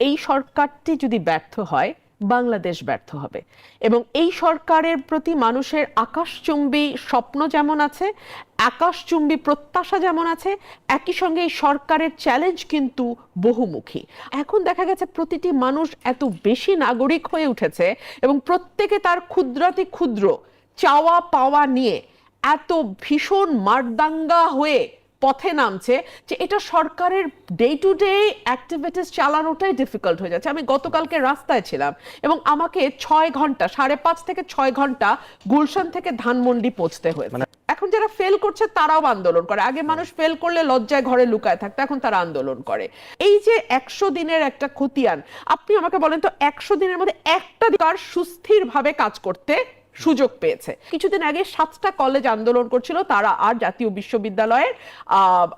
এই সরকারটি যদি ব্যর্থ হয়, বাংলাদেশ ব্যর্থ হবে। এবং এই সরকারের প্রতি মানুষের আকাশচুম্বী স্বপ্ন যেমন আছে, আকাশচুম্বী প্রত্যাশা যেমন আছে, একই সঙ্গে এই সরকারের চ্যালেঞ্জ কিন্তু বহুমুখী। এখন দেখা গেছে প্রতিটি মানুষ এত বেশি নাগরিক হয়ে উঠেছে এবং প্রত্যেকে তার ক্ষুদ্রাতি ক্ষুদ্র, চাওয়া পাওয়া নিয়ে এত ভীষণ মারদাঙ্গা হয়ে পথে নামছে যে এটা সরকারের ডে টু ডে অ্যাক্টিভিটিস চালানোটাই ডিফিকাল্ট হয়ে যাচ্ছে। আমি গতকালকে রাস্তায় ছিলাম এবং আমাকে ছয় ঘণ্টা সাড়ে পাঁচ থেকে ছয় ঘণ্টা গুলশান থেকে ধানমন্ডি পৌঁছতে হয়েছে। এখন যারা ফেল করছে তারাও আন্দোলন করে। আগে মানুষ ফেল করলে লজ্জায় ঘরে লুকায় থাকতো এখন তারা আন্দোলন করে। এই যে একশো দিনের একটা খতিয়ান আপনি আমাকে বলেন তো একশো দিনের মধ্যে একটা কার সুস্থিরভাবে কাজ করতে সুযোগ পেয়েছে। কিছুদিন আগে সাতটা কলেজ আন্দোলন করছিল তারা আর জাতীয় বিশ্ববিদ্যালয়ের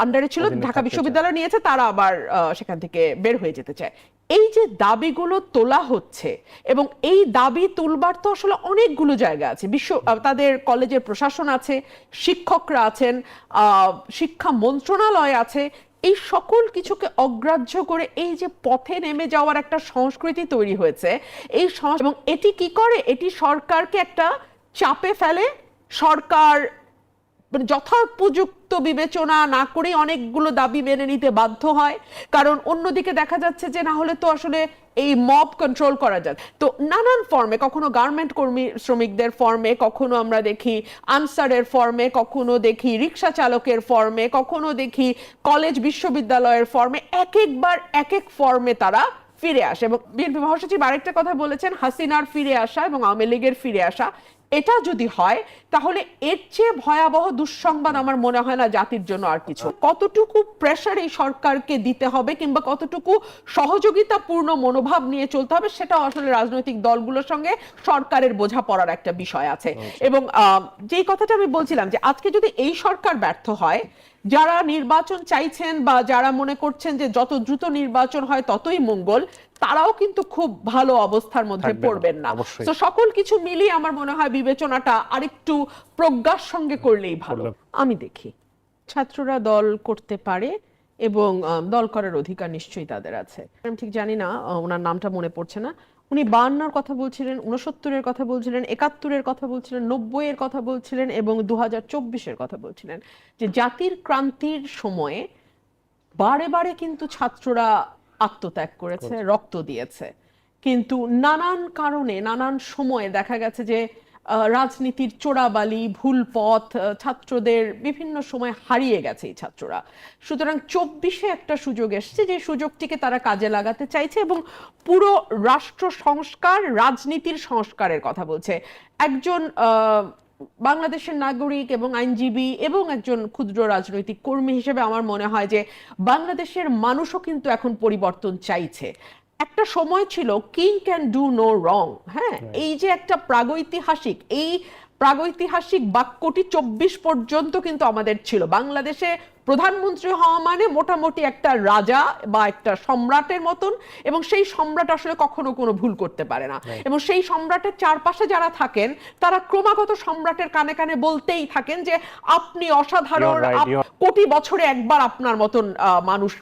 আন্ডারে ছিল ঢাকা বিশ্ববিদ্যালয় নিয়েছে তারা আবার সেখান থেকে বের হয়ে যেতে চায়। এই যে দাবিগুলো তোলা হচ্ছে এবং এই দাবি তুলবার তো আসলে অনেকগুলো জায়গা আছে। বিশ্ব তাদের কলেজের প্রশাসন আছে শিক্ষকরা আছেন আহ, শিক্ষা মন্ত্রণালয় আছে এই সকল কিছুকে অগ্রাহ্য করে এই যে পথে নেমে যাওয়ার একটা সংস্কৃতি তৈরি হয়েছে, এই এবং এটি কি করে? এটি সরকারকে একটা চাপে ফেলে? সরকার মানে যথোপযুক্ত বিবেচনা না করেই অনেকগুলো দাবি মেনে নিতে বাধ্য হয়। কারণ অন্যদিকে দেখা যাচ্ছে যে না হলে তো আসলে এই মব কন্ট্রোল করা যায়। তো নানান ফর্মে কখনো গার্মেন্ট কর্মী শ্রমিকদের ফর্মে কখনো আমরা দেখি আনসারের ফর্মে কখনো দেখি রিক্সা চালকের ফর্মে কখনো দেখি কলেজ বিশ্ববিদ্যালয়ের ফর্মে এক একবার এক এক ফর্মে তারা ফিরে আসে। এবং বিএনপি মহাসচিব আরেকটা কথা বলেছেন, হাসিনার ফিরে আসা এবং আওয়ামী লীগের ফিরে আসা। এটা যদি হয় তাহলে এর চেয়ে ভয়াবহ দুঃসংবাদ আমার মনে হয় না জাতির জন্য আর কিছু। কতটুকু প্রেশার এই সরকারকে দিতে হবে কিংবা কতটুকু সহযোগিতাপূর্ণ মনোভাব নিয়ে চলতে হবে সেটা আসলে রাজনৈতিক দলগুলোর সঙ্গে সরকারের বোঝাপড়ার একটা বিষয় আছে। এবং আহ, যেই কথাটা আমি বলছিলাম যে আজকে যদি এই সরকার ব্যর্থ হয় যারা নির্বাচন চাইছেন বা যারা মনে করছেন যে যত দ্রুত নির্বাচন হয় ততই মঙ্গল তারাও কিন্তু খুব ভালো অবস্থার মধ্যে পড়বেন না। তো সকল কিছু মিলিয়ে আমার মনে হয় বিবেচনাটা আরেকটু প্রজ্ঞার সঙ্গে করলেই ভালো। আমি দেখি। ছাত্ররা দল করতে পারে এবং দল করার অধিকার নিশ্চয়ই তাদের আছে। আমি ঠিক জানি না ওনার নামটা মনে পড়ছে না। উনি বায়ান্নর কথা বলছিলেন উনসত্তরের কথা বলছিলেন একাত্তরের কথা বলছিলেন নব্বইয়ের কথা বলছিলেন এবং দু হাজার কথা বলছিলেন যে জাতির ক্রান্তির সময়ে বারে বারে কিন্তু ছাত্ররা আত্মত্যাগ করেছে রক্ত দিয়েছে। কিন্তু নানান কারণে নানান সময়ে দেখা গেছে যে রাজনীতির চোরাবালি ভুল পথ ছাত্রদের বিভিন্ন সময় হারিয়ে গেছে এই ছাত্ররা। সুতরাং চব্বিশে একটা সুযোগ এসছে যে সুযোগটিকে তারা কাজে লাগাতে চাইছে এবং পুরো রাষ্ট্র সংস্কার রাজনীতির সংস্কারের কথা বলছে। একজন বাংলাদেশের নাগরিক এবং আইনজীবী এবং একজন ক্ষুদ্র রাজনৈতিক কর্মী হিসেবে আমার মনে হয় যে বাংলাদেশের মানুষও কিন্তু এখন পরিবর্তন চাইছে। একটা সময় ছিল king can do no wrong হ্যাঁ? এই যে একটা প্রাগৈতিহাসিক এই প্রাগৈতিহাসিক বাক্যটি চব্বিশ পর্যন্ত কিন্তু আমাদের ছিল। বাংলাদেশে প্রধানমন্ত্রী হওয়া মানে মোটামুটি একটা রাজা বা একটা সম্রাটের মতন এবং সেই সম্রাট আসলে কখনো কোনো ভুল করতে পারে না। এবং সেই সম্রাটের চারপাশে যারা থাকেন তারা ক্রমাগত সম্রাটের কানে কানে বলতেই থাকেন যে আপনি অসাধারণ কোটি বছরে একবার আপনার মতন মানুষ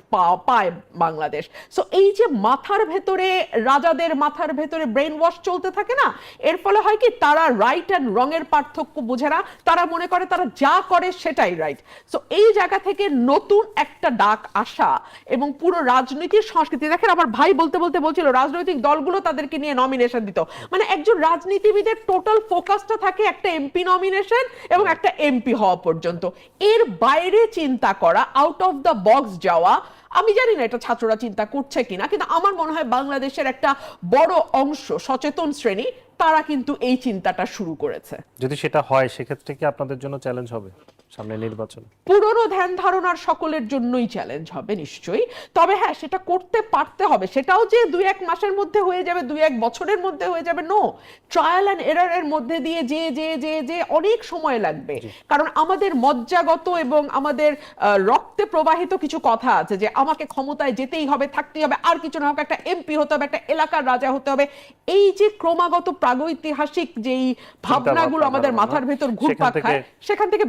পায় বাংলাদেশ। সো এই যে মাথার ভেতরে রাজাদের মাথার ভেতরে ব্রেন ওয়াশ চলতে থাকে না এর ফলে হয় কি তারা রাইট অ্যান্ড রং এর পার্থক্য বোঝে না তারা মনে করে তারা যা করে সেটাই রাইট সো এই জায়গা থেকে নতুন একটা ডাক আসা এবং পুরো রাজনীতির সংস্কৃতি। দেখেন আমার ভাই বলতে বলতে বলছিল, রাজনৈতিক দলগুলো তাদেরকে নিয়ে নমিনেশন দিত। মানে একজন রাজনীতিবিদের টোটাল ফোকাসটা থাকে একটা এমপি নমিনেশন এবং একটা এমপি হওয়া পর্যন্ত। এর বাইরে চিন্তা করা আউট অফ দ্য বক্স যাওয়া, আমি জানি না এটা ছাত্ররা চিন্তা করছে কিনা, কিন্তু আমার মনে হয় বাংলাদেশের একটা বড় অংশ, সচেতন শ্রেণি, তারা কিন্তু এই চিন্তাটা শুরু করেছে। যদি সেটা হয়, সেক্ষেত্রে কি আপনাদের জন্য চ্যালেঞ্জ হবে? সামনে নির্বাচন। পুরনো ধ্যান ধারণার সকলের জন্যই চ্যালেঞ্জ হবে নিশ্চয়ই। তবে হ্যাঁ সেটা করতে পারতে হবে। সেটাও যে দুই এক মাসের মধ্যে হয়ে যাবে দুই এক বছরের মধ্যে হয়ে যাবে নো ট্রায়াল অ্যান্ড এরারের মধ্যে দিয়ে যে যে যে যে অনেক সময় লাগবে। কারণ আমাদের মজ্জাগত এবং আমাদের রক্তে প্রবাহিত কিছু কথা আছে যে আমাকে ক্ষমতায় যেতেই হবে থাকতেই হবে আর কিছু না হোক একটা এমপি হতে হবে একটা এলাকার রাজা হতে হবে। এই যে ক্রমাগত প্রাগৈতিহাসিক যেই ভাবনাগুলো আমাদের মাথার ভেতর ঘুরপাক খায় সেখান থেকে